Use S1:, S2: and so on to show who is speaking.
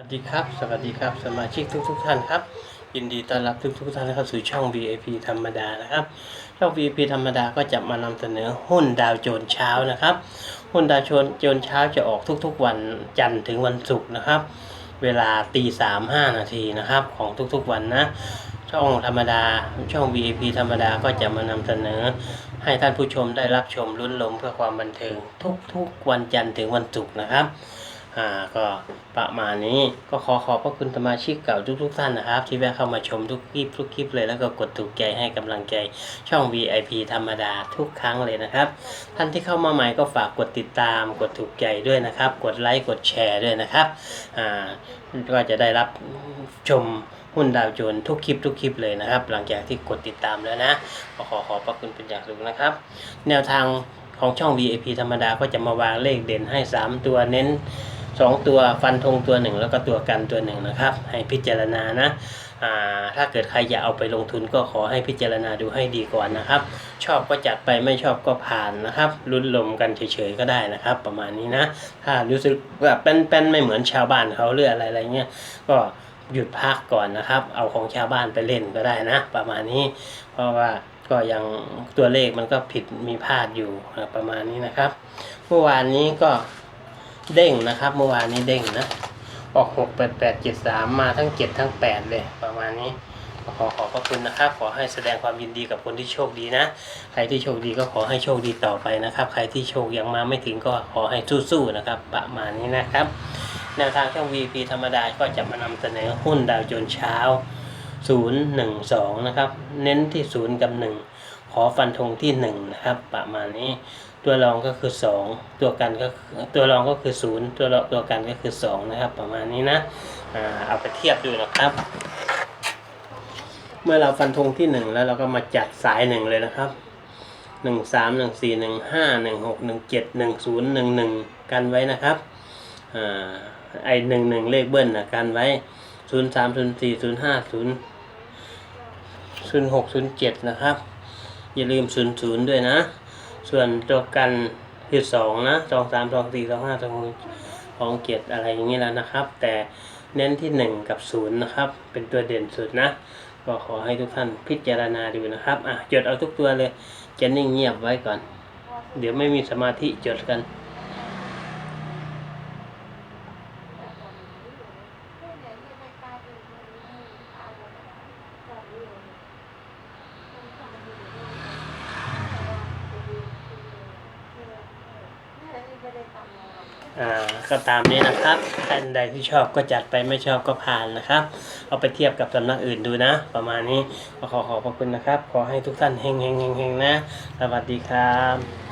S1: สวัสดีครับ สวัสดีครับ สมาชิกทุกทุกๆท่านครับ ยินดีต้อนรับทุกทุกๆท่านเข้าสู่ช่อง VIP ธรรมดานะครับ ช่อง VIP ธรรมดาก็จะมานำเสนอหุ้นดาวโจนเช้านะครับ หุ้นดาวโจนโจนเช้าจะออกทุกๆ วันจันทร์ถึงวันศุกร์นะครับ เวลาตีสามห้านาทีนะครับของทุกๆวันนะ ช่องธรรมดา ช่อง VIP ธรรมดาก็จะมานำเสนอ ให้ท่านผู้ชมได้รับชมลุ้นลมเพื่อความบันเทิงทุกๆ วันจันทร์ถึงวันศุกร์นะครับ อ่าก็ประมาณนี้ก็ขอขอบพระคุณสมาชิกเก่าทุกๆท่านนะครับ ที่แวะเข้ามาชมทุกคลิปทุกคลิปเลยแล้วก็กดถูกใจให้กำลังใจช่อง VIP ธรรมดาทุกครั้งเลยนะครับ ท่านที่เข้ามาใหม่ก็ฝากกดติดตาม กดถูกใจด้วยนะครับ กดไลค์กดแชร์ด้วยนะครับอ่าก็จะได้รับชมหุ้นดาวโจนทุกคลิปทุกคลิปเลยนะครับ หลังจากที่กดติดตามแล้วนะก็ขอขอบพระคุณเป็นอย่างสูงนะครับ แนวทางของช่อง VIP ธรรมดาก็จะมาวางเลขเด่นให้ 3 ตัวเน้น 2ตัวฟันธงตัวหนึ่งแล้วก็ตัวกันตัวหนึ่งนะครับ ให้พิจารณานะถ้าเกิดใครอยากเอาไปลงทุนก็ขอให้พิจารณาดูให้ดีก่อนนะครับ ชอบก็จัดไปไม่ชอบก็ผ่านนะครับลุ้นลมกันเฉยๆก็ได้นะครับ ประมาณนี้นะ ถ้ารู้สึกแบบเป็นๆไม่เหมือนชาวบ้านเขาหรืออะไรอะไรเงี้ยก็หยุดพักก่อนนะครับ เอาของชาวบ้านไปเล่นก็ได้นะ ประมาณนี้ เพราะว่าก็ยังตัวเลขมันก็ผิดมีพลาดอยู่ประมาณนี้นะครับเมื่อวานนี้ก็ เด้งนะครับ เมื่อวานนี้เด้งนะ ออกหกแปดแปดเจ็ดสามมาทั้งเจ็ดทั้งแปดเลยประมาณนี้ขอขอบพระคุณนะครับ ขอให้แสดงความยินดีกับคนที่โชคดีนะ ใครที่โชคดีก็ขอให้โชคดีต่อไปนะครับ ใครที่โชคยังมาไม่ถึงก็ขอให้สู้ๆนะครับ ประมาณนี้นะครับ แนวทางช่อง VP ธรรมดาก็จะมานำเสนอหุ้นดาวโจนส์เช้า 012 นะครับ เน้นที่ 0 กับ 1 ขอฟันธงที่1นะครับประมาณนี้ ตัวรองก็คือ 2 ตัวกันก็ตัวรองก็คือ 0 ตัวรองตัวกันก็คือ 2 นะครับ ประมาณนี้นะเอาไปเทียบดูนะครับ เมื่อเราฟันธงที่ 1 แล้วเราก็มาจัดสาย 1 เลยนะครับ 1 3 1 4 1 5 1 6 1 7 1 0 1 1 กันไว้นะครับอไอหนึ่งหนึ่งเลขเบิ้ลนะกันไว้ศูนย์สามศูนย์สี่ศูนย์ห้าศูนย์ศูนย์หกศูนย์เจ็ดนะครับ อย่าลืมศูนย์ศูนย์ด้วยนะ ส่วนตัวกันคือสองนะสองสามสองสี่สองห้าสองสองเกียรติอะไรอย่างนี้แล้วนะครับ แต่เน้นที่หนึ่งกับศูนย์นะครับ เป็นตัวเด่นสุดนะก็ขอให้ทุกท่านพิจารณาดูนะครับอะจดเอาทุกตัวเลยจะนิ่งเงียบไว้ก่อน เดี๋ยวไม่มีสมาธิจดกัน อ่าก็ตามนี้นะครับท่านใดที่ชอบก็จัดไปไม่ชอบก็ผ่านนะครับ เอาไปเทียบกับสำนักอื่นดูนะ ประมาณนี้ขอขอบพระคุณนะครับ ขอให้ทุกท่านเฮงเฮงเฮงเฮงนะ สวัสดีครับ